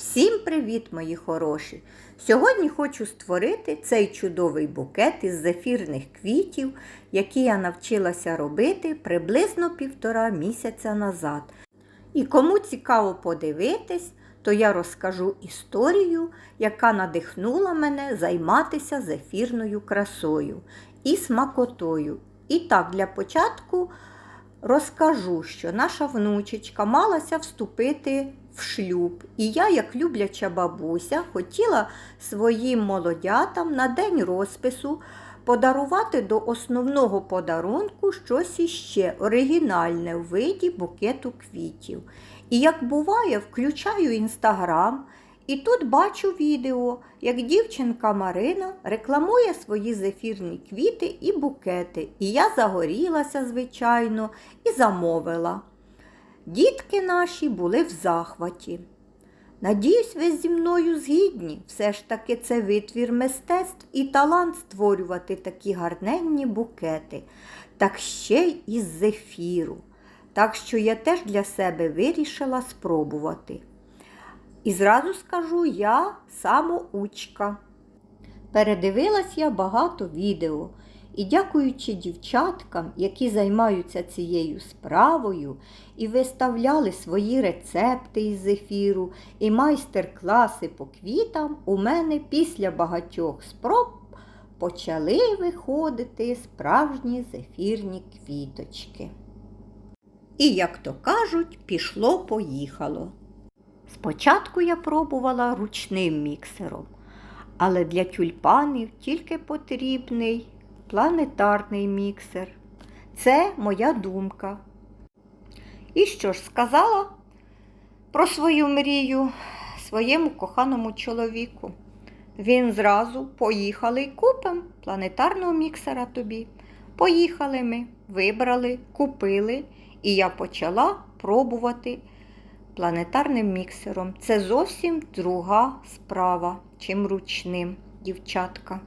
Всім привіт, мої хороші! Сьогодні хочу створити цей чудовий букет із зефірних квітів, які я навчилася робити приблизно півтора місяця назад. І кому цікаво подивитись, то я розкажу історію, яка надихнула мене займатися зефірною красою і смакотою. І так, для початку розкажу, що наша внучечка малася вступити в шлюб. І я, як любляча бабуся, хотіла своїм молодятам на день розпису подарувати до основного подарунку щось іще оригінальне в виді букету квітів. І як буває, включаю інстаграм. І тут бачу відео, як дівчинка Марина рекламує свої зефірні квіти і букети. І я загорілася, звичайно, і замовила. Дітки наші були в захваті. Надіюсь, ви зі мною згідні. Все ж таки це витвір мистецтв і талант створювати такі гарненні букети, так ще й із зефіру. Так що я теж для себе вирішила спробувати. І зразу скажу, я самоучка. Передивилась я багато відео. І дякуючи дівчаткам, які займаються цією справою і виставляли свої рецепти із зефіру і майстер-класи по квітам, у мене після багатьох спроб почали виходити справжні зефірні квіточки. І, як то кажуть, пішло-поїхало. Спочатку я пробувала ручним міксером, але для тюльпанів тільки потрібний планетарний міксер. Це моя думка. І що ж сказала про свою мрію своєму коханому чоловіку. Він зразу поїхали й купимо планетарного міксера тобі. Поїхали ми, вибрали, купили, і я почала пробувати планетарним міксером. Це зовсім друга справа, чим ручним, дівчатка.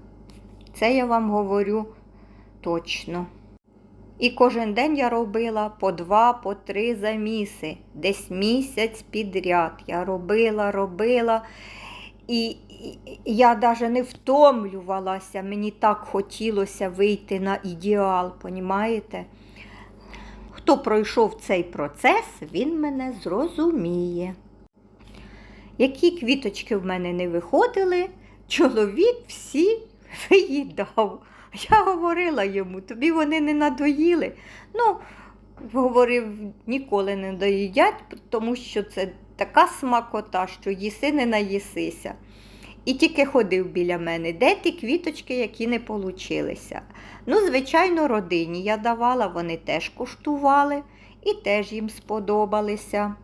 Це я вам говорю точно. І кожен день я робила по два, по три заміси, десь місяць підряд. Я робила, робила. І, я навіть не втомлювалася, мені так хотілося вийти на ідеал, понімаєте? Хто пройшов цей процес, він мене зрозуміє. Які квіточки в мене не виходили, чоловік всі виїдав. Я говорила йому, тобі вони не надоїли. Ну, говорив, ніколи не доїдять, тому що це така смакота, що їси не наїсися. І тільки ходив біля мене, де ті квіточки, які не получилися. Ну, звичайно, родині я давала, вони теж куштували і теж їм сподобалися.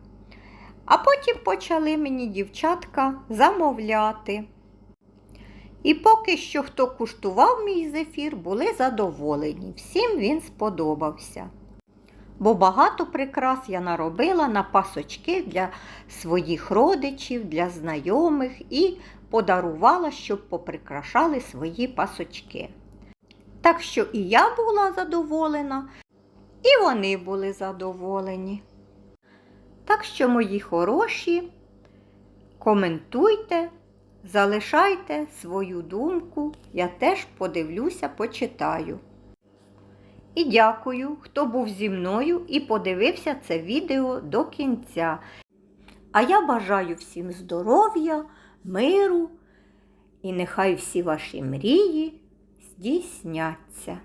А потім почали мені дівчатка замовляти. І поки що, хто куштував мій зефір, були задоволені. Всім він сподобався. Бо багато прикрас я наробила на пасочки для своїх родичів, для знайомих і подарувала, щоб поприкрашали свої пасочки. Так що і я була задоволена, і вони були задоволені. Так що, мої хороші, коментуйте. Залишайте свою думку, я теж подивлюся, почитаю. І дякую, хто був зі мною і подивився це відео до кінця. А я бажаю всім здоров'я, миру і нехай всі ваші мрії здійсняться.